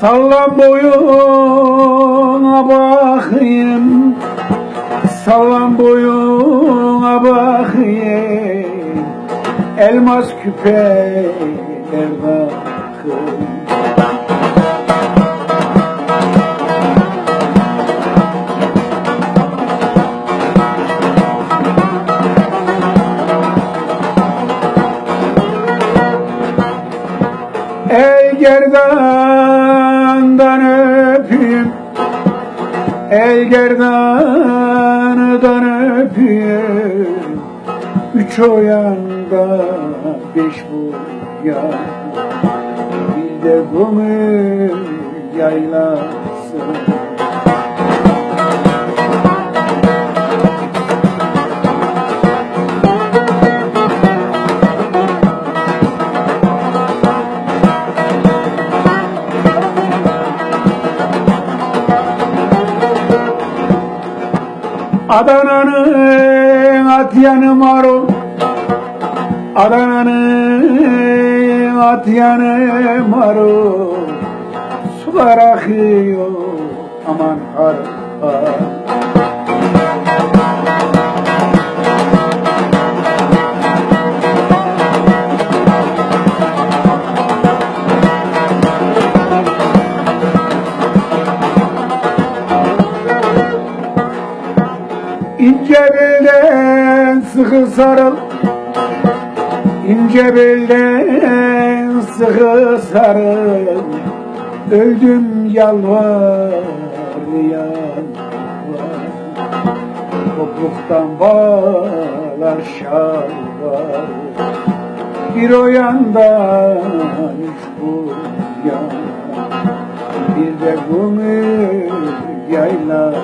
Sallan boyuna bakayım. Sallan boyuna bakayım. Elmas küpeler bakayım Ey gerdandan öpeyim Ey gerdandan öpeyim. Üç o yanda beş bu yan Bir de gönül yaylası Adana'nın at yanı maro Adana'nın at yanı maro Sular akıyor aman har har İnce belden sıkı sarıl. İnce belden sıkı sarıl. Öldüm yalvar yalvar Topluktan bağlar şal var. Bir o yandan üç bu yana. Bir de gönül yaylar